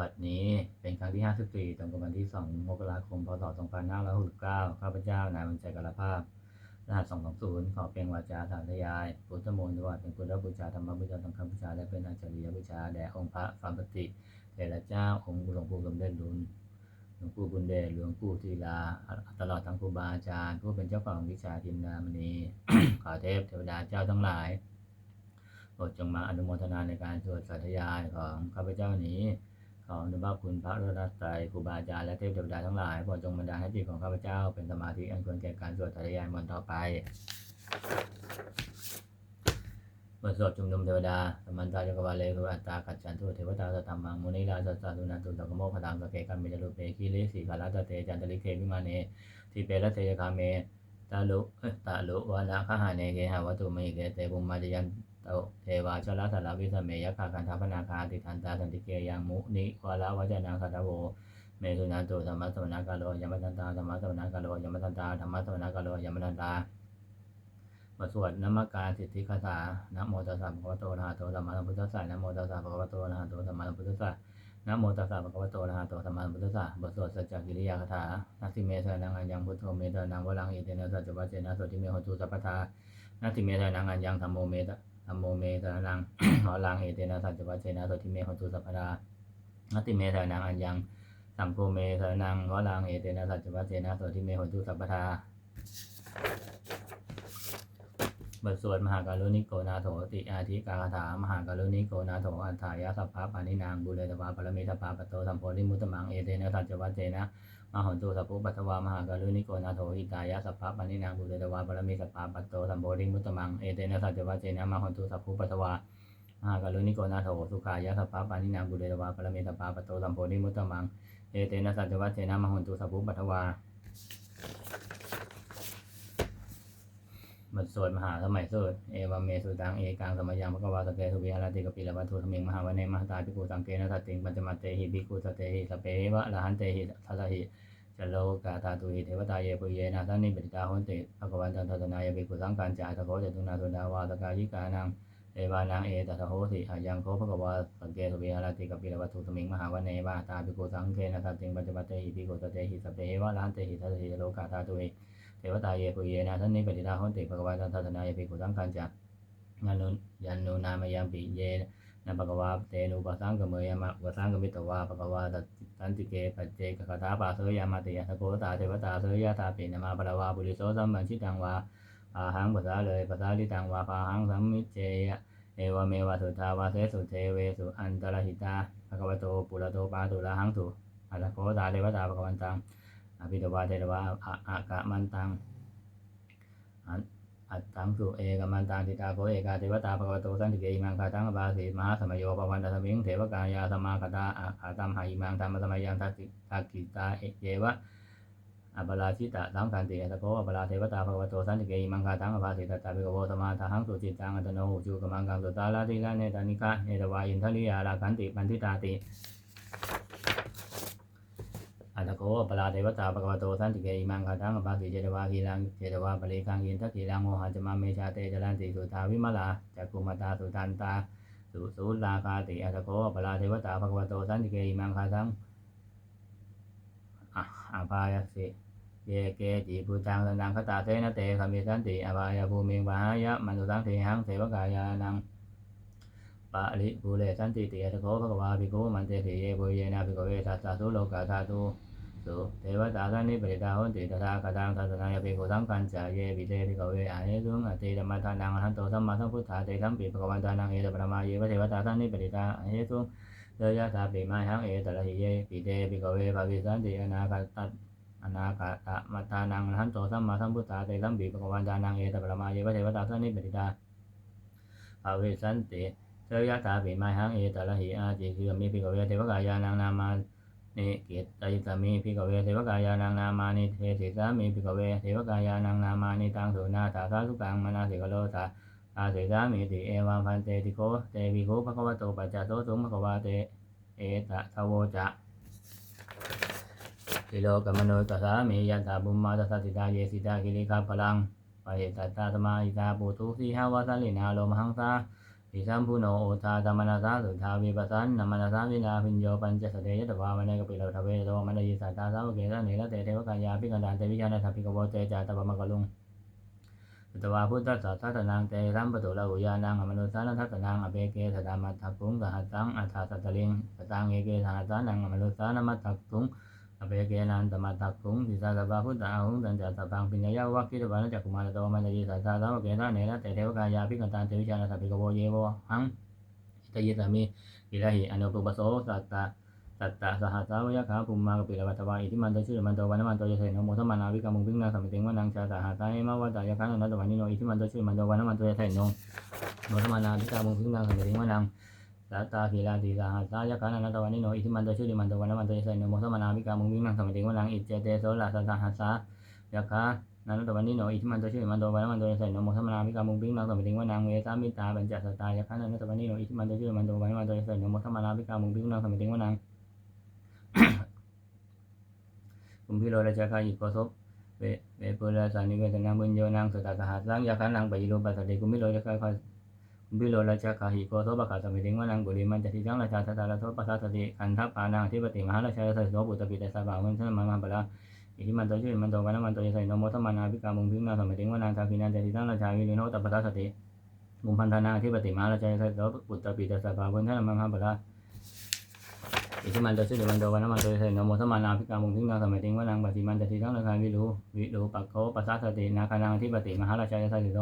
บัดนี้เป็นครั้งที่ 54ตรงกับวันที่ 2 มกราคม พศ 2569 ข้าพเจ้านายวันใจกรภาพ รหัส 220 ขอเพียงวาจาสาธยาย พุทธมนต์วายเป็นพุทธบูชาธรรมบูชาสังฆบูชา และเป็นอาจาริยบูชา แด่องค์พระสัมปติเถระเจ้า องค์หลวงปู่สมเด็จลวงหลวงปู่บุญเดชหลวงปู่ทีลา ตลอดทั้งครูบาอาจารย์ ผู้เป็นเจ้าของวิชาทินดามณี ขอเทพเทวดาเจ้าทั้งหลายโปรดจงมาอนุโมทนาในการสวดสาธยายของข้าพเจ้านี้ ขออนุภาพคุณพระรัตนตรัยครูบาอาจารย์และเทพเทวดาทั้งหลายโปรดจงบันดาลให้จิตของข้าพเจ้าเป็นสมาธิอันควรแก่การสวดสาธยายมนต์ต่อไปบทสวดชุมนุมเทวดาสมันตาจักรวาเลสุอัตตากัจจันตุเทวตาสตตัมมังมุนิราสัสสะตุนันตุตะกโมขตังสเกกัมเมจรุเปคีเลสีกาลาตะเตจันตลิเควิมาเนทีเประเตยคาเมตาลุตาลุวานะคหาเนเกหาวัตุมิเกเตบุมมาจยัน เทวาชลสารวิสเมยคาคันทัพนาคาติทันตาสันติเกยังมุนิวาลาวจนังสัตโวเมสุนันตุธรรมะสวนาคาโลยมทันตาธรรมะสวนาคาโลยมทันตาธรรมะสวนาคาโลยมทันตาบทสวดนมัการสิทธิคาถานโมตัสสะภะคะวะโตอะระหะโตสัมมาสัมพุทธัสสะนโมตัสสะภะคะวะโตอะระหะโตสัมมาสัมพุทธัสสะนโมตัสสะภะคะวะโตอะระหะโตสัมมาสัมพุทธัสสะบทสวดสัจจกิริยาคาถานาสิเมสนังอัญญังพุทโธเมตนังวลังอิเตนะสัจจวัจเจนะโสติเมหตุสัพพทานาสิเมสนังอัญญังธรรมโมเมต ธัมโมเมสรนังหอลังเอเตนะสัจจวัชเชนะโสติเมหนตุสัพพดานัติเมสรนังอัญญังสัมโพเมสรนังหอลังเอเตนะสัจจวัชเชนะโสติเมหนตุสัพพดาบทสวดมหาการุณิโกนาโถติอาทิกาคาถามหาการุณิโกนาโถอัฏฐายาสัพพะปานินางบุเรตวาปรมิตปาปะโตสัมโพธิมุตตมังเอเตนะสัจจวัชเชนะ มหนตุสัพพุปัตถวามหากรุณิโกนาโถอิตายะสัพพะปานินางบุเรตวาปรมีสัพพะปะโตสัมโพธิมุตตมังเอเตนะสัจจวัจเจนะมหนตุสัพพุปัตถวามหากรุณิโกนาโถสุขายะสัพพะปานินางบุเรตวาปรเมตปาปะโตสัมโพธิมุตตมังเอเตนะสัจจวัจเจนะมหนตุสัพพุปัตวา บทสวดมหาสมัยสุดเอวามเมสุตังเอกังสมัยยังพระกวาสเกสุวิหารติกปิลวัตถุธมิงมหาวเนมหาตาภิกขุสังเกนะทัตติงปัญจมัตเตหิภิกขุสเตหิสเปวะละหันเตหิทัสหิจโลกาตาตุหิเทวตาเยปุเยนะสันนิปติตาหุนติภคววันตันทัตนาเยภิกขุสังการจาตะโคเจตุนาสุดาวาสกายิกานังเอวานังเอตถะโหสิอายังโคภควาสังเกสเวหารติกปิลวัตถุสมิงมหาวเนวาตาภิกขุสังเกนะทัตติงปัญจมัตเตหิภิกขุสเตหิสเปวะละหันเตหิทัสหิจโลกาตาตุหิ เทวตาเยปุเยนะท่านนี้ปฏิทาหนติภควาตันทัตนาเยปิกุสังกันจักยันนุยันนุนามยังปิเยนะภควาเตนุปสังกเมยามะอุปสังกมิตวาภควาตัสันติเกปัจเจกคาถาปาเสยามาติยะสโกตาเทวตาเสยยะตาปินมาปรวาบุริโสสัมบัญชิตังวาปาหังภาษาเลยภาษาลิตังวาปาหังสัมมิเจยะเอวเมวะสุทาวาเสสุเทเวสุอันตรหิตาภควโตปุระโตปาตุละหังสุอัตโคตาเทวตาภควันตัง อภิตวาเทวาอะอะกะมันตังอัตตังสุเอกมันตังติตาโพเอกาเทวตาภควโตสันติเกอิมังคาตังอบาสีมหาสมโยปวันตสมิงเทวกายาสมาคตาอาคาตัมหาอิมังธรรมสมัยยังทักิทักขิตาเอเยวะอัปราชิตะสังคันติอัตโกอัปราเทวตาภควโตสันติเกอิมังคาตังอบาสีตตาภิกโวสมาทาหังสุจิตังอัตโนหูจูกมังกังสุตาลาติลาเนตานิกะเอตวาอินทริยาราคันติปันทิตาติ อัตโกปลาเทวตาปะกวาโตสันติเกอิมังคาทังอภาสิเจตวาคีลังเจตวาปริคังยินทักขีลังโมหะจมาเมชาเตจรันติสุทาวิมลาจักกุมตาสุตันตาสุสุลาคาติอัตโกปลาเทวตาปะกวาโตสันติเกอิมังคาทังอาภายสิเยเกจิปูจังสันนังคตาเตนะเตคามิสันติอภายภูมิงวายะมันตุสังเทหังเทวกายานังปะริภูเลสันติเตียตะโคภควาภิกขุมันเตถิเยปุเยนะภิกเวทัสสะสุโลกาธาตุ สุเทวตาสันนิปริตาหุนติตถาคตังทัสนายภิกขุสังคัญจาเยปิเตภิกเวอาเนตุงอติธรรมทานังอรหันโตสัมมาสัมพุทธาเตสัมปิภควันตานังเอตปรมาเยวะเทวตาสันนิปริตาอาเนตุงเตยะตาปิมาหังเอตระหิเยปิเตภิกเวภาวิสันติอนาคตัตอนาคตมัตตานังอรหันโตสัมมาสัมพุทธาเตสัมปิภควันตานังเอตปรมาเยวะเทวตาสันนิปริตาภาวิสันติเทวยะตาปิมาหังเอตระหิอาจิคือมีพิกเวเทวกายานังนามา นิกิตตยิตามีพิกเวเทวกายานังนามานิเทศสามีพิกเวเทวกายานังนามานิตังสุนาตาสาสุกังมนาสิกโลตาอาเสสามีติเอวังพันเตติโกเตวิโกภควโตปัจจโตสุมภควาเตเอตะทโวจะกิโลกมโนตัสสามียันตาบุมมาตัสสะติตาเยสิตากิริกาพลังปะเหตตาสมาหิตาปุตุสีหาวาสันลินาโลมหังสา อิสัมพุโนโอทาธรรมนาสาสุทาวิปัสสันนามนาสาวินาพิญโยปัญจสเตยตวาวเนกปิโลทเวโตมันยิสัตตาสาวเกสะเนระเตเทวกายาภิกันดานเตวิจานะทัพพิกโวเตจาตปะมะกะลุงตวาพุทธัสสะทัตนังเตสัมปตุละหุยานังอมนุสานัทัตนังอเปเกสดามัตถคุงสหัสังอัฏฐาสัตตลิงสตังเอเกสหัสังอมนุสานัมัตถคุง อเปเกนันตมัตถคุงทิสาสะบาพุทธาหุงตันจัตตังปิญญาวะกิตวานจักกุมารโตมันยิสัตตาสาวเกสะเนระเตเทวกายาภิกันดานเตวิจานะทัพพิกโวเยโวหังตยิตามิกิลหิอนุปุปโสสัตตะสัตตะสหัสสาวยะขาภูมิมากปิลวัตวาอิทิมันโตชื่อมันโตวันมันโตยเสนโมทมานาวิกามุงพิงนาสัมติงวานังชาตาหาตาเอมาวัตายะขานันตวันนิโนอิทิมันโตชื่อมันโตวันมันโตยเสนโนโมทมานาวิกามุงพิงนาสัมติงวานัง สัตตาขีลาติสหัสสายะขานันตวันนิโนอิทิมันโตชื่อมันโตวันนมันโตยเสนโนโมทมานาวิกามุงพิงนาสัมติงวานังอิเจเตโสลาสัตตาหัสสายะขานันตวันนิโนอิทิมันโตชื่อมันโตวันนมันโตยเสนโนโมทมานาวิกามุงพิงนาสัมติงวานังเวสามิตาปัญจสัตายะขานันตวันนิโนอิทิมันโตชื่อมันโตวันนมันโตยเสนโนโมทมานาวิกามุงพิงนาสัมติงวานังคุมพิโรราชาคาอิโกศพเวเวปุราสานิเวทนาบุญโยนังสุตตาหาสังยาคันนังปยิโรปัสสติคุมิโรราชาคา คุมพิโรราชาคาหิโกศปะขาสมิติงวานังบุริมันจติจังราชาสตาลโทปัสสสติคันทัปานังทิปติมหาราชาสโสปุตตปิตสาบาวันชนมังมัปะลาอิทิมันโตชื่อมันโตวันมันโตยใส่นโมทมานาภิกามุงพิมนาสมิติงวานังทาคินันจติจังราชาวิริโนตปัสสสติมุมพันธนาทิปติมหาราชาสโสปุตตปิตสาบาวันชนมังมัปะลาอิทิมันโตชื่อมันโตวันมันโตเสนโมสมานาภิกามุงพิงนาสมัยติงวานังปฏิมันตติทั้งราคาวิรูวิรูปักโคปัสสะสตินาคานังที่ปฏิมหาราชาสโต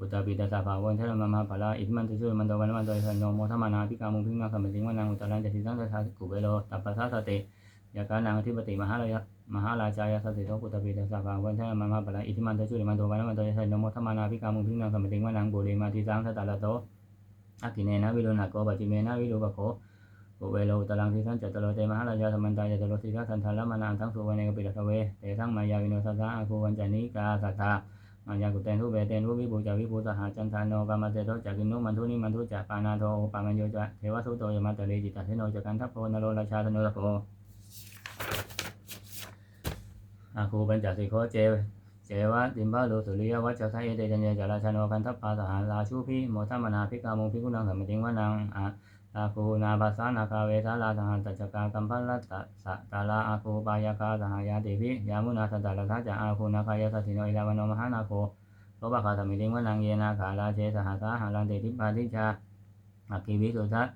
อุตตปิตาสาภาวันเทรมมาภาลาอิทิมันตชื่อมันโตวันมันโตเสนโมสมานาภิกามุงพิงนาสมัยติงวานังอุตตรังจติทั้งราชากุเบโลตัปปัสสะสติยาคานังที่ปฏิมหาราชมหาราชายสัตติโตอุตตปิตาสาภาวันเทรมมาภาลาอิทิมันตชื่อมันโตวันมันโตเสนโมสมานาภิกามุงพิงนาสมัยติงวานังบุริมาทิสังสัตตะละโตอากิเนนะวิโรุณะโกปฏิเมนะวิโรูปโคปุเวโลตรังทิสันจตโลเตมหาราชาธรรมันตายจตโลสิกาสันทาลมานานทั้งสุวรรณกปิลทเวเตสังมายาวิโนสัสสะอาคูวันจานิกาสัทธาายากุเตนทุเบเตนทุวิภูจาวิภูสหจันทานโนกามาเตโตจากินุมันทุนิมันทุจาปานาโทปามันโยจะเทวสุโตยมาตะเลจิตาเทโนจักันทัพโพนโรราชาธโนรโพอาคูปัญจสิโคเจเจวะติมบาโลสุริยวัชชะทะเอเตจัญญาจาราชาโนกันทัพปาสหาราชูพิโมทัมมนาภิกามุงภิกุนังสัมมติงวานังอา อาคูนาภาษานาคาเวสาลาสหันตจกากัมพัลลัตตะสะตาลาอาคูปายาคาสหายาติภิยามุนาสัตตะละทัจจะอาคูนาคายาสัสสิโนอิลาวโนมหานาโคโสภคาสมิลิงวนังเยนาคาลาเชสหัสาหาลันเตทิปาทิชาอาคิวิสุทัส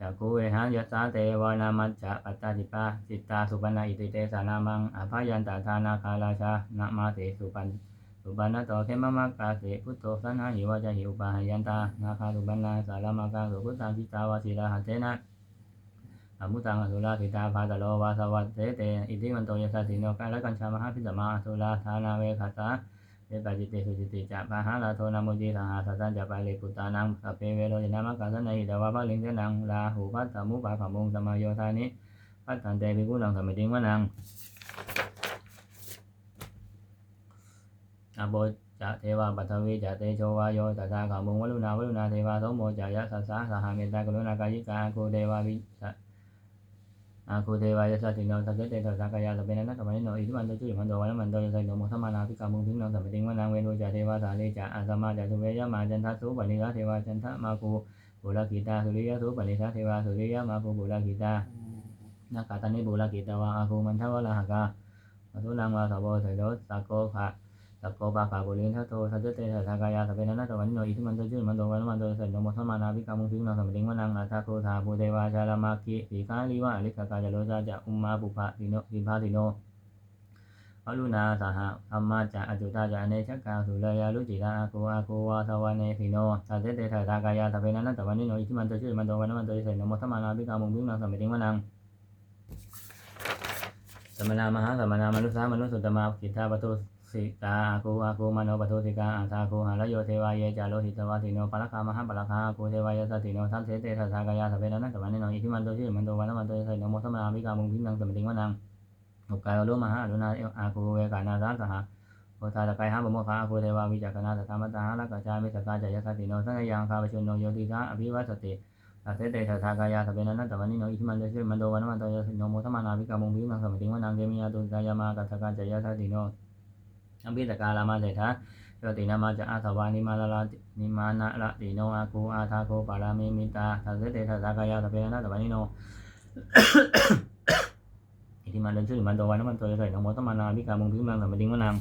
จักคูเวหันยัสสาเตวานามัจจะปัตตาติปาจิตตาสุปันนาอิติเตสานามังอภายันตาทานาคาลาชานะมาเตสุปัน สุปันนโตเขมมะกาเสพุทโธสันหาหิวะจหิวปาหยันตานาคาสุปันนาสารมากาสุพุทธาจิตาวาสีลาหัเตนะอมุตังอสุราสิตาภาตโลวาสวัตเตเตอิติมันโตยสัสสิโนกาลกัญชามหาพิสมาอสุราธานาเวขัสสะเวปจิตติสุจิติจะปะหาลาโทนามุจิสหาสัสสัญจะปาลิปุตานังสพเพเวโรจนามกาสนัยดาวะภะลิงเจนังลาหูพัตตมุปาขมุงสมาโยธานิพัตตันเตภิกุนังสมิติงวะนัง อโบจะเทวาปัทวีจะเตโชวาโยตัสสะขมุงวลุนาวลุนาเทวาโสโมจะยะสัสสะสหาเมตตากรุณากายิกาโคเทวาวิสอาคูเทวายสัตติโนสัจเจเตสัสสะกายาสเปนันตะมันโนอิทิมันโตจุมันโตวันมันโตยะไสโนโมทัมมานาภิกามุงพิงนสัมปติงวานางเวโนจาเทวาสาเลจะอาสมาจะสุเวยะมาจันทสุปนิสาเทวาจันทมาคูบุรกิตาสุริยะสุปนิสาเทวาสุริยะมาคูบุรกิตานาคาตานิบุรกิตาวาอาคูมันทวะละหกาอสุนังวาสาวเสโดสักโกภะ สักโกปะขาบุรินทโตสัจเจเตสัสสะกายาสเปนันตะมันโนอิทิมันโตจุมันโตวันมันโตยะไสโนมทัมมานาภิกามุงพิงนังสัมปติงวานางอาทาโคธาภูเทวาชาลามาคิสีกาลิวะอลิกากาจโลจาจะอุมมาปุภะติโนติภาติโนอรุณาสหธรรมาจะอจุตาจะเนชกาสุรยาลุจิตาอาคูอาคูวาสวาเนสิโนสัจเจเตถาตากายาตะเปนันตะวันโนอิทิมันโตชื่อมันโตวันมันโตยเสนมทัมมานาภิกามุงพิงนังสัมปติงวานังสมณามหาสมณามนุษามนุษย์สุตตมากิทาปทุส กาอาคูอาคูมโนปทุสิกาอาทาคูหาลโยเทวายจาโลหิตวาสิโนปะละคามหาปะละคาอาคูเทวายสติโนทัพเสเตถาตากายาตะเปนันตะวันนิโนอิทิมันโตชื่อมันโตวันมันโตยเสนโมทัมมานาภิกามุงพิงนังสมติงวานังอุกายโลมหาอรุณาเออาคูเวกานาสาสหาโอทาตะไคหาบโมคาอาคูเทวาวิจักนาตถามัตตาหาลกาจามิสกาจายสติโนสังยังคาปชุนโนโยติสาอภิวัสติตัสเตเตถาทากายาสเปนันตะวันนิโนอิทิมันเดชิมันโดวันมันโตยสิโนโมทมานาภิกามุงพิมังสมติงวนังเกมิยาตุกายามากัสกาจายสติโน อภิตกาลามาเศรษฐาโยตินามาจะอาสวานิมาลาลานิมานะละติโนอาคูอาทาโคปารามิมิตาทัสเสเตทัสสากายาสพเพนะตะวันนิโนอิทิมันเดินชื่อมันตัววันน้ำมันตัวใส่นโมตมานาพิกามุงพิมังสัมปติงวนัง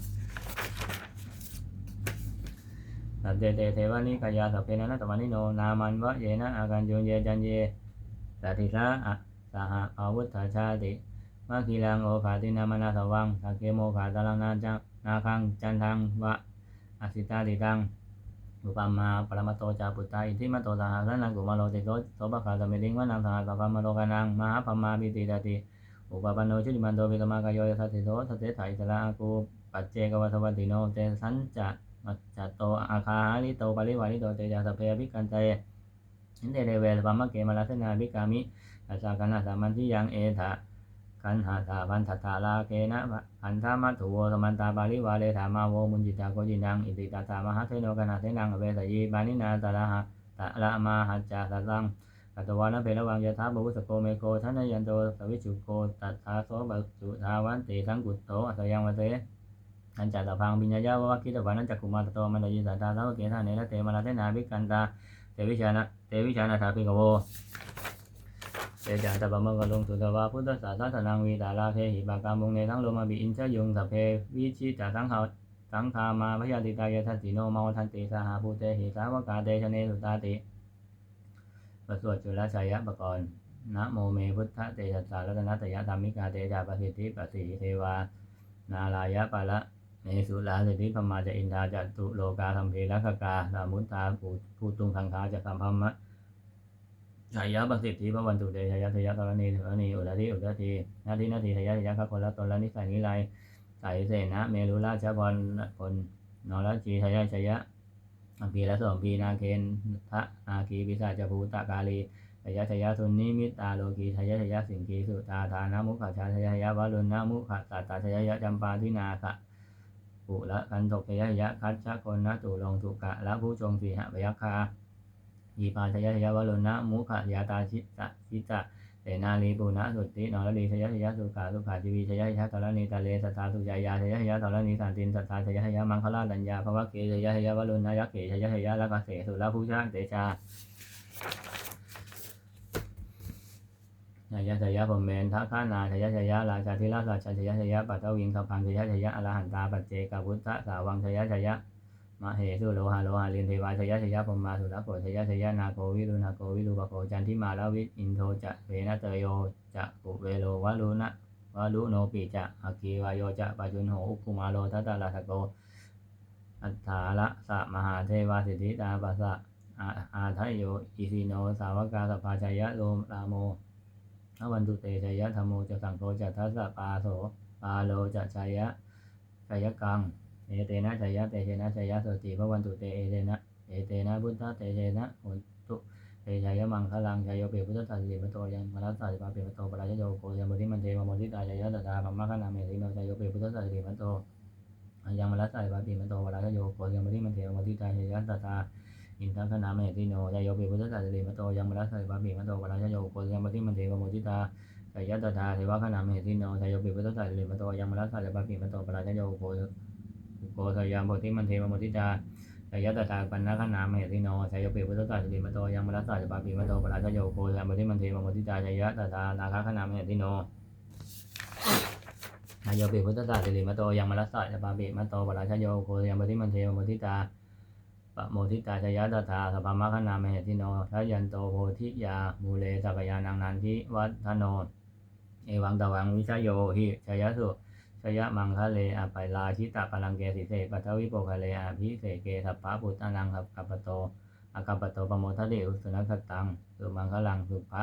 สัจเจเตเทวานิกายาสัพเพนะตะวันนิโนนามันวะเยนะอาการโยเยจันเยสัติสะสหอาวุธาชาติมาคีลังโอขาตินามานาสวังสักเกโมขาตาลังนาจังนาคังจันทังวะอาสิตาติตังอุปามาปรมาโตจาปุตตาอิทิมาโตสาหสนังกุมาโลติโกโสภคาสมิติงวนังสหสัพพมโลกานังมหาปมาปิติดาติอุปปันโนชุติมันโตวิกมากายโยสัตติโตสเตถาอิสระอากูปัจเจกวัฏวัติโนเตสัญจะมัจจโตอาคาหาลิโตปริวาริโตเตจาสเพอภิกันเตหินเตเดเวสปามะเกมาลาสนาภิกามิอาสากันนาสามันที่ยังเอถะ ขันหาถาพันทัตถาลาเกนะพันธามัถุโวสมันตาบาลิวาเลถามาโวมุนจิตาโกจินังอิติตาสามหาเทโนกนาเทนังอเวสยีบานินาตาลาหะตะละมาหัจจาตะลังกัตวานะเพระวังยะถาบุวุสโกเมโกทันยันโตสวิจุโกตัตถาโสบัจุทาวันติสังกุตโตอัสยังวะเตอันจัตตพังปิญญายาวะคิตวานันจักกุมารตโตมันยิสัตตาสาวเกธาเนระเตมาลาเทนาภิกันตาเตวิชานะเตวิชานะทาภิกโว เจจาตบะมะกะลงสุตวาพุทธศาสนานังวีตาลาเพหิปากามุงเนทั้งโลมาบิอินชยุงสัพเพวิชิจาสังขาสังคามาพยาติตายทัสสิโนมาทันติสหาภูเตหิสาวกาเตชเนสุตาติประสวดจุลชัยยะปกรณ์นะโมเมพุทธเตชัสารัตนตยธรรมิกาเตจาปสิทธิปสิเทวา นาลายะปะละเนสุลาสิทธิพมาจะอินทาจะตุโลกาธรรมเพลักกาสามุตตาภูภูตุงคังคาจะสัมพัมมะ ชายะบังสิทธิพระวันตุเตชายะทยะกรณีธรณีอุดาทิอุดาทีนาทีนาทีทยะทยะข้าคนละตนละนิสัยนิไลใสเสนะเมรุราชพรพลนรจีทยะชยะอัมพีละสองพีนาเคนทะอาคีปิศาจภูตะกาลีทยะชยะทุนนิมิตาโลกีทยะชยะสิงคีสุตาทานามุขชาทยะชยะวรุณนามุขตาตาทยะยะจำปาทินาคะปุละกันตกทยะชยะคัจฉะคนนะตุลงทุกะละผู้จงสีหะพยัคคา ยีปาชยชยวโรนะมุขยาตาชิตะชิตะเสนาลีปุณะสุตินรลีชยชยสุขาสุขาจีวีชยชยตรณีตะเลสัทธาสุจายาชยชยตรณีสันตินสัทธาชยชยมังคลาดัญญาภวะเกชยชยวโรนะยักเกชยชยละกเสสุลภูชาเตชาชยชยผมเมนทัคานาชยะชยะราชาธิราชาชยะชยะปัตตวิงขพังชยะชยะอรหันตาปัจเจกพุทธสาวังชยะชยะ มเหสุโลหะโลหะลินเทวาชยะชยพมมาสุรโกชยะชยะนาโกวิรุณโกวิรุปโกจันทิมาลวิอินโทจะเวนะเตโยจะปุเวโลวะลุนะวะลุโนปิจะอากีวายโยจะปัจจุนโหอุคุมาโลทัตตาลาทโก อัฏฐาละสะมหาเทวาสิทธิตาปัสสะอาอาทะโยอิสิโนสาวกาสภาชยะโลรามโมอวันตุเตชยะธรรมโมจะสังโฆจะทัสสะปาโสปาโลจะชยะชยะกัง เอเตนะชยะเตเชนะชยะสติพระวันตุเตเอเตนะเอเตนะพุทธะเตเชนะโหตุเตชยะมังคลังชยโยเปพุทธตัสสิปโตยังมรัสสะสิปาเปปโตปราชโยโกยัมบุริมันเทวโมทิตาชยะตถาปัมมะขนาเมติโนชยโยเปพุทธตัสสิปโตยังมรัสสะสิปาเปปโตปราชโยโกยัมบุริมันเทวโมทิตาชยะตถาอินทังคนาเมติโนชยโยเปพุทธตัสสิปโตยังมรัสสะสิปาเปปโตปราชโยโกยัมบุริมันเทวโมทิตาชยะตถาเทวะขนาเมติโนชยโยเปพุทธตัสสิปโตยังมรัสสะสิปาเปปโตปราชโยโก โกสยามโพธิมันเทวโมทิจาสยตตาปันนคนาเมติโนสยเปพุทธตาสิริมโตยังมรัสสะจปาปิมโตปราชโยโกสยามโพธิมันเทวโมทิจาสยตตานาคคนาเมติโนนายโยเปพุทธตาสิริมโตยังมรัสสะจปาปิมโตปราชโยโกสยามโพธิมันเทวโมทิจาปโมทิตาชยตถาสภามคนาเมติโนทะยันโตโพธิยามูเลสักยานังนันทิวัฒโน เอวังตวังวิชโยหิชยสุ ชยมังคะเลอภัยลาชิตะพลังเกสิเสปัทวิโปคะเลอภิเสเกสัพพะปุตตะนังขับกัปโตอากัปโตปโมทะเดอุสนัคตังสุมังคะลังสุภะ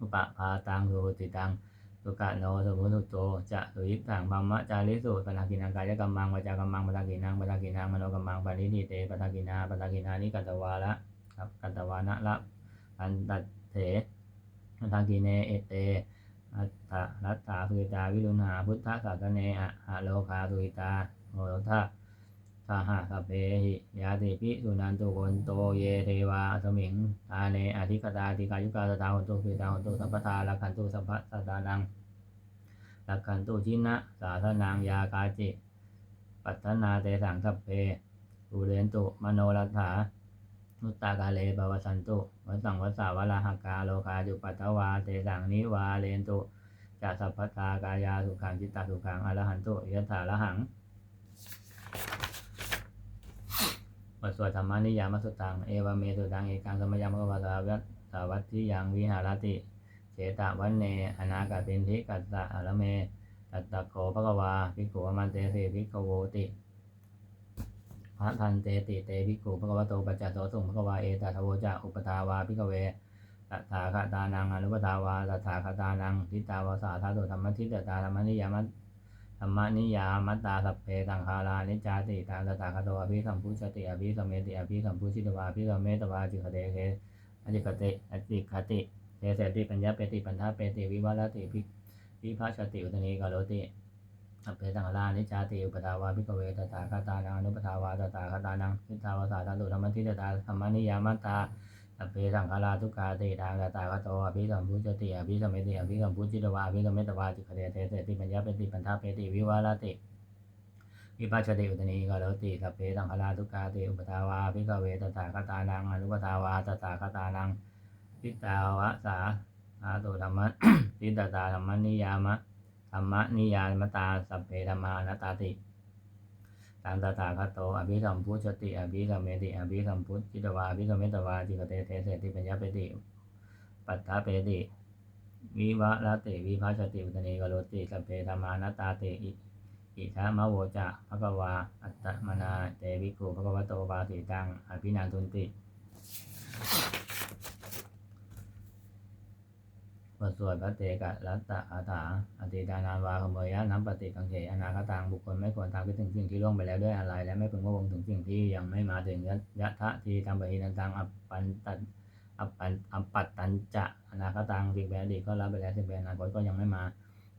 อุปะพาตังสุหติตังสุกะโนสุมุทุโตจะสุยิตังบัมมะจาริสุปะทากินังกายกัมมังวจากัมมังปะทากินังปะทากินังมโนกัมมังปะนิทิเตปะทากินาปะทากินานิกัตวาละครับกัตวานะละอันตัดเถปะทากิเนเอเต อัตตะรัตตาสุหิตา วิรุณหาพุทธศาสเนะหะโลคาสุหิตาโหทะสหสพเพหิยาติปิสุนันตุโกนโตเยเทวาสมิงตาเนอธิกตาติกายุกาสตาหนตุสุหิตาหนตุสัพพทาลักขันตุสัพพะสตานังลักขันตุชินะสาสนังยากาจิ ปัตนาเตสังสัพเพอุเรนตุมโนรัฐานุตตากาเลปวสันตุวสังวสาวลาหกาโลคาจุปัตตวาเตสังนิวาเลนตุ จัสัพพตากายาสุขังจิตตาสุขังอรหันตุยะถาละหังบทสวดธรรมานิยามสุตัง เอวเมสุตังเอกังสมยังพระวาสาวัตสาวัตทิยังวิหารติเจตวันเน อนาคาตินทิกัสสะอรเมตัตตะโขภควาภิกขุอมันเตเสภิกขโวติพระทันเตติเตภิกขุภควโตปัจจโตสุงภควาเอตทโวจะอุปทาวาภิกเว ตถาคตานังอนุปทาวาตถาคตานังทิตาวาสาธาตุธรรมทิตตาธรรมนิยามธรรมนิยามัตตาสัพเพสังขารานิจาติตาตถาคโตอภิสัมพุชติอภิสัมเมติอภิสัมพุชิตวาอภิสัมเมตวาจิกเตเคอจิกเตอจิคติเทเสติปัญญาเปติปัญทาเปติวิวัลติภิวิภาชติอุตนีกาโลติสัพเพสังขารานิจาติอุปทาวาภิกเวตถาคตานังอนุปทาวาตถาคตานังทิตาวาสาธาตุธรรมทิตตาธรรมนิยามัตตา สัพเพสังขาราทุกขาติทางตตาคโตอภิสัมพุชติอภิสัมเมติอภิสัมพุจิตวาอภิสัมเมตวาจิกเตเทเสติปัญญาเปติปัญทาเปติวิวาลติวิปัสสติอุตนีกาโลติสัพเพสังขาราทุกขาติอุปทาวาภิกขเวตถาคตานังอนุปทาวาตถาคตานังทิตาวะสาอาตุธรรมะทิตตาธรรมนิยามะธรรมนิยามตาสัพเพธรรมานตาติ ตังตถาคตโตอภิสัมพุชติอภิสัมเมติอภิสัมพุจิตวาอภิสัมเมตวาจิกเตเทเสติปัญญาเปติ ปัตถาเปติ วิวะละติวิภาชติอุตนีกโลติสัพเพธรรมานตตาติอิอิทามะโวจะภะคะวา อัตตมนาเตวิกุภะคะวะโตปาติตังอภินันทุนติ บทสวดพระเตกะรัตตะอาถาอติตานานวาขโมยยะน้ำปฏิกังเขอนาคตังบุคคลไม่ควรตามคิดถึงสิ่งที่ล่วงไปแล้วด้วยอะไร และไม่พึงพะวงถึงสิ่งที่ยังไม่มาถึงยะยะทะทีทำปฏินันตังอัปปันตันอัปปันอัปปัตตันจะอนาคตังสิ่งแปลอดีตก็รับไปแล้วสิ่งแปลอนาคตก็ยังไม่มา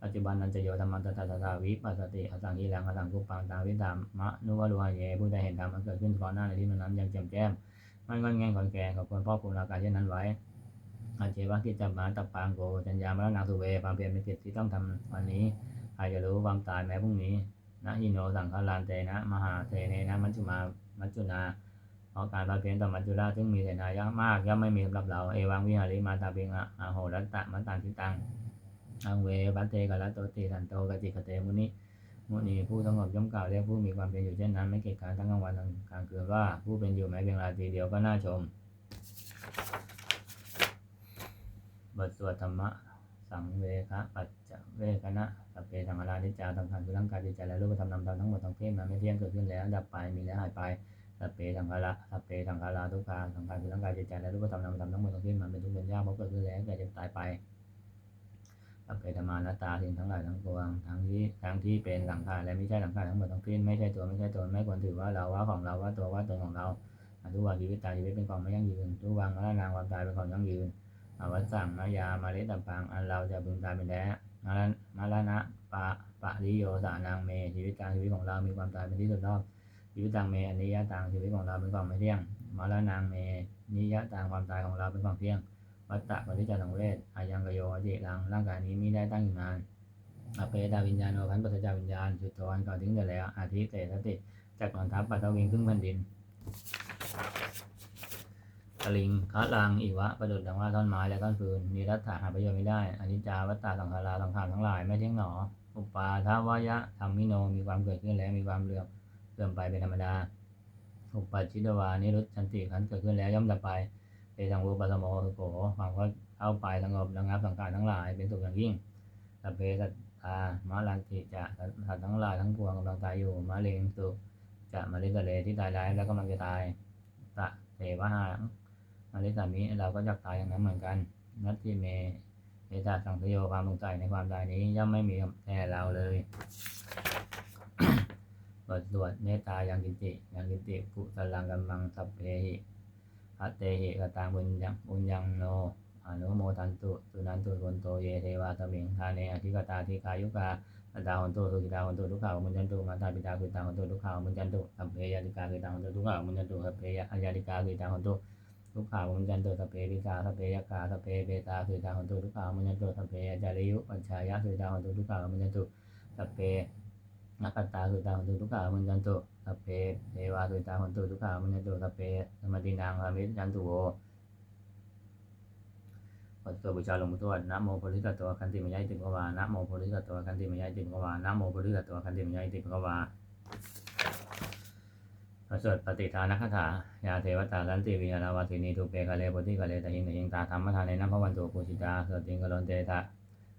ปัจจุบันนันจะโยธรรมันตถาตถาวิปัสสติอสังกีรังอสังกุปังตาวิธามะนุวะรุหะเยผู้ใดเห็นธรรมอันเกิดขึ้นก่อนหน้าในที่นั้นยังแจ่มแจ้งมันงอนแงงขอนแก่ขอบควรพ่อคุณอาการเช่นนั้นไว้ อาเจวะกิจจามาตับปางโกจัญญามรณาสุเวความเพียรเป็นกิจที่ต้องทำวันนี้ใครจะรู้ความตายแม้พรุ่งนี้นะฮิโนสังฆารานเตนะ มหาเทเนนะมัจจุมามัจจุนาเพราะการบำเพ็ญต่อมัจจุราชซึ่งมีเสนายะมากย่อมไม่มีสำหรับเรา เอวังวิหาริมาตาเบงอะอาโหรัตตะมันตังทิตังอังเวบัตเตกะละโตติสันโตกจิกเตมุนิมุนีผู้สงบย่อมกล่าวเรียกผู้มีความเป็นอยู่เช่นนั้น ไม่เกิดการทั้งกลางวันทั้งกลางคืนว่าผู้เป็นอยู่แม้เพียงราตรีเดียวก็น่าชม บทสวดธรรมะ สังเวคะปัจจเวคณะสัพเพสังขารานิจจาตังขันคือร่างกายจิตใจและรูปธรรมนามธรรมทั้งหมดทั้งเพศมันไม่เที่ยงเกิดขึ้นแล้วดับไปมีแล้วหายไปสัพเพสังขาราสัพเพสังขาราทุกขาสังขารคือร่างกายจิตใจและรูปธรรมนามธรรมทั้งหมดทั้งเพศมันเป็นทุกข์เป็นยากเพราะเกิดขึ้นแล้วแก่เจ็บตายไปสัพเพธรรมานัตตาสิ่งทั้งหลายทั้งปวงทั้งที่ทั้งที่เป็นสังขารและไม่ใช่สังขารทั้งหมดทั้งสิ้นไม่ใช่ตัวไม่ใช่ตนไม่ควรถือว่าเราว่าของเราว่าตัวว่าตนของเราทุกวันชีวิตตายชีวิตเป็นของไม่ยั่งยืนทุกวันมรณะความตายเป็นของยั่งยืน อวัสสังมายามาเลตัปัง อันเราจะพึงตายเป็นแล้วมาลมาลนะปะปะริโยสานังเม ชีวิตการชีวิตของเรา มีความตายเป็นที่สุดรอบ ชีวิตตังเมอนิยะตังชีวิตของเราเป็นของไม่เที่ยง มาลนางเมนิยะตังความตายของเราเป็นของเที่ยง วัตตะปฏิจจสังเวชอายังกโยอจิรังร่างกายนี้มิได้ตั้งอยู่นานอเปตาวิญญาณโอพันปัจจาวิญญาณจุดทวันก่อนถึงแต่แล้ว อาทิเตสติจากก่อนทัพปัตตวิงขึ้นแผ่นดิน ตลิงคะลังอิวะ ประดุดดังว่าท่อนไม้และท่อนฟืนนิรัตถะหาประโยชน์ไม่ได้อนิจจาวัตตาสังขาราสังขารทั้งหลายไม่เที่ยงหนอ อุปาทาวายะธรรมิโนมีความเกิดขึ้นแล้วมีความเลื่อมเลื่อมไปเป็นธรรมดา อุปาจิตวานิรุตชันติขันเกิดขึ้นแล้วย่อมดับไปเตสังวูปัสโมสุโขความก็เข้าไปสงบระงับสังขารทั้งหลายเป็นสุขอย่างยิ่งสัพเพสัตตามาลันติจะสัตว์ทั้งหลายทั้งปวงกำลังตายอยู่มาเลงสุจะมาลิกะเลที่ตายแล้วแล้วกำลังจะตายตะเทวหัง อริสามิเราก็จะตายอย่างนั้นเหมือนกันนัตติเมเอตาสังสโยความสงสัยในความตายนี้ย่อมไม่มีแก่เราเลยบทสวดเมตตายังกินติยังกินติกุสลังกัมมังสัพเพหิพัตเตหิกตังบุญยังบุญยังโนอนุโมทันตุสุนันตุคนโตเยเทวาสมิงทาเนอธิกตาทิคายุกาอัตตาหนตุสุกิตาหนตุทุกขามุญจันตุมาตาปิตาคือตาหนตุทุกขามุญจันตุสัพเพยาติกาคือตาหนตุทุกขามุญจันตุสัพเพยยาติกาคือตาหนตุ ทุกขามุญจันโตสเพริกาสเพยกาสเพเบตาสุตาหันตุทุกขามุญจันโตสพเพจาริยุปัญชายะสุตาหันตุทุกขามุญจันโตสเพนักขัตาสุตาหุนตุทุกขามุญจันตุสัพเพเทวาสุตาหุนตุทุกขามุญจันตุสัพเพสมตินางพามิจันตุโวขอตัวบูชาหลวงปู่ทวดนะโมพธิสัตว์ตัวคันติมยายติภควานะโมพธิสัตว์ตัวคันติมยายติภควานะโมพธิสัตว์ตัวคันติมยายติภควา พระสวดปฏิทานคาถายาเทวตาลันติวิยานาวาสินีทุเปกะเลโพธิกะเลตหิงหิงตาธรรมทานในน้ำพระวันตุปูชิตาเสติงกะลนเตตะ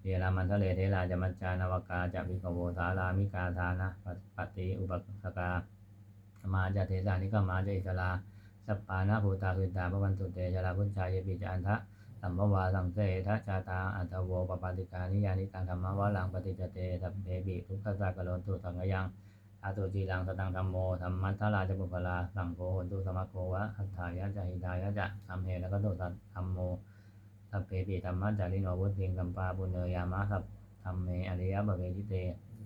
เยรามันทะเลเทราจมัจจานวกาจะวิกโวสารามิกาทานะปฏิอุปสกาสมาจาเทสานิกามาจะอิสลาสปานะภูตาคืนตาพระวันตุเตชลาพุชายปิจันทะสัมภวาสังเสทะชาตาอัตโวปปาติกานิยานิตังธรรมวาลังปฏิจเตสัพเพบิทุกขสักโลนตุสังกยัง อาตุจีรังสตังธรรมโมธรรมัทธาราจปุปลาสังโฆหนตุสมะโควะหัตถายะจะหิตายะจะธรรมเหแล้วก็โตตัธรรมโมสัพเพปิธรรมะจาริโนวุติงกัมปาปุญเนยามะสัพธรรมเมอริยบะเวจิเต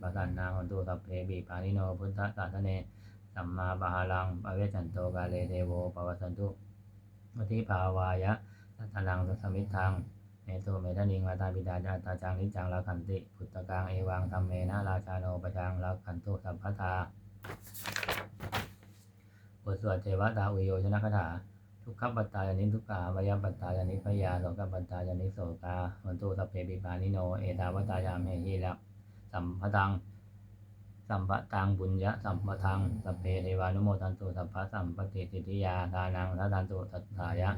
ปะสันนาหนตุสัพเพปิปานิโนพุทธะสาสเนสัมมาปะหาลังปะเวจันโตกาเลเทโวปวัสสันตุมติภาวายะสัทธลังสัสมิทธัง เมโตเมทนิงวาตาปิดาจาตาจังนิจังลาคันติพุทธกังเอวังธรรมเมนะราชาโนปะจังลาคันตุสัพพทาบทสวดเทวตาอุโยชนะคาถา ทุกขปัตตายานิทุกขาวายปัตตายานิพยาโสกปัตตายานิโสกาวันตุสัพเพปิปานิโน เอตาวตายามเหหิละสัมภตัง สัมภตังบุญยะสัมปทังสัพเพเทวานุโมทันตุสัพพะสัมปติสิทธิยาทานังทัตันตุสัทธายะ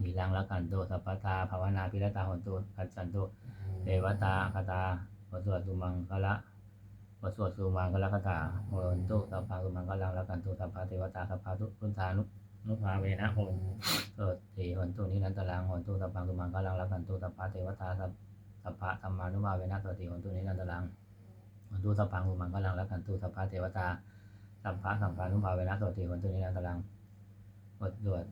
หีลังละกันตุสัพพทาภาวนาพิรตาหนตุขัดสันตุเทวตาคตาบทสวดสุมังคละบทสวดสุมังคละคตาโหนตุสัพพะสุมังคลังละกันตุสัพพะเทวตาสัพพะทุพุทธานุนุภาเวนะโหนเกิดสีหนตุนินันตลังหนตุสัพพังตุมังกลังรักันตุสัพพะเทวตาสัพสัพพะธรรมานุภาเวนะเกิดสีหนตุนินันตลังหนตุสัพพังตุมังกลังรักันตุสัพพะเทวตาสัพพะสัมปานุภาเวนะเกิดสีหนตุนินันตลังบทสวด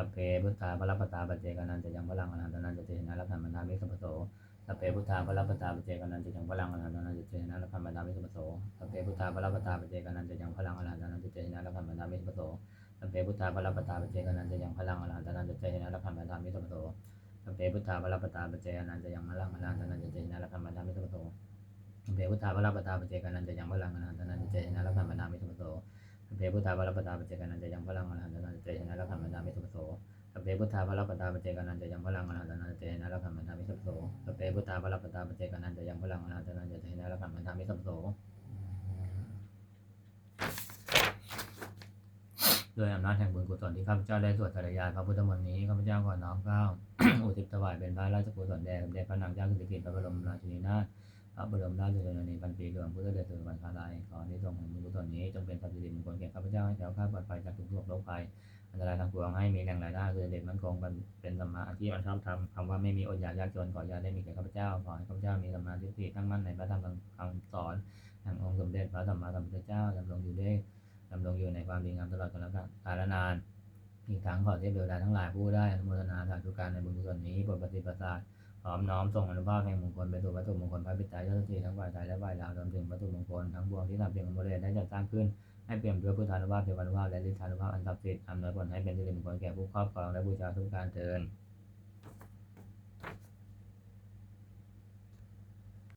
สัพเพพุทธาพระรัปตาปเจกานันจะยังพลังอนันตนันจะเจนะรักขันมันามิสัมปโสสัพเพพุทธาพระรัปตาปเจกานันจะยังพลังอนันตนันจะเจนะรักขันมันามิสัมปโสสัพเพพุทธาพระรัปตาปเจกานันจะยังพลังอรหันตนันจะเจนะรักขันมันามิสัมปโสสัพเพพุทธาพระรัปตาปเจกานันจะยังพลังอรหันตนันจะเจนะรักขันมันามิสัมปโสสัพเพพุทธาพระรัปตาปเจกานันจะยังพลังอรหันตนันจะเจนะรักขันมันามิสัมปโสสัพเพพุทธาพระรัปตาปเจกานันจะยังพลังอรหันตนันจะเจนะรักขันมันามิสัมปโส เพพุทธาพระรัปตาปเจกานันจะยังพลังอรหันตนันจะเจนะรักขันมันนามิสัมโสสัพเพพุทธาพระรัปตาปเจกานันจะยังพลังอรหันตนันจะเจนะรักขันมันนามิสัมโสสัพเพพุทธาพระรัปตาปเจกานันจะยังพลังอรหันตนันจะเจนะรักขันมันนามิสัมโสด้วยอำนาจแห่งบุญกุศลที่ข้าพเจ้าได้สวดสรยาพระพุทธมนต์นี้ข้าพเจ้าขอน้อมเกล้าอุทิศถวายเป็นพระราชกุศลแด่สมเด็จพระนางเจ้าสิริกิติ์พระบรมราชินีนาถ พระบรมราชชนนีพันปีหลวงพุทธเดชสุวรรณคาลัยขอที่ทรงแห่งบุญกุศลนี้จงเป็นสัพสิริมงคลแก่ข้าพเจ้าให้แถวคลาปลอดภัยจากทุกโรคโรคภัยอันตรายทางปวงให้มีแหล่งรายได้คือเด็ดมั่นคงเป็นสัมมาอาชีพอันชอบธรรมคำว่าไม่มีอดอยากยากจนขออย่าได้มีแก่ข้าพเจ้าขอให้ข้าพเจ้ามีสัมมาทิฏฐิตั้งมั่นในพระธรรมคำสอนแห่งองค์สมเด็จพระสัมมาสัมพุทธเจ้าดำรงอยู่ด้วยดำรงอยู่ในความดีงามตลอดกาลกาลนานอีกทั้งขอเทพเทวดาทั้งหลายผู้ได้อนุโมทนาสาธุการในบุญกุศลนี้โปรดปฏิปทาพร้ อมน้อมส่งอนุภาพแห่งมงคลไปสู่วัตถุมงคลพระปิตายศตีทั้งฝ่ายไทยและฝ่ายลาวรวมถึงวัตถุมงคลทั้งบวงที่นำเพียงอมฤตได้จัดสร้างขึ้น ให้เปี่ยมด้วยพุทธานุภาพเทวานุภาพและฤทธานุภาพอันศักดิ์สิทธิ์อำนวยผลให้เป็นสิริมงคลแก่ผู้ครอบครองและบูชาทุกการเทิน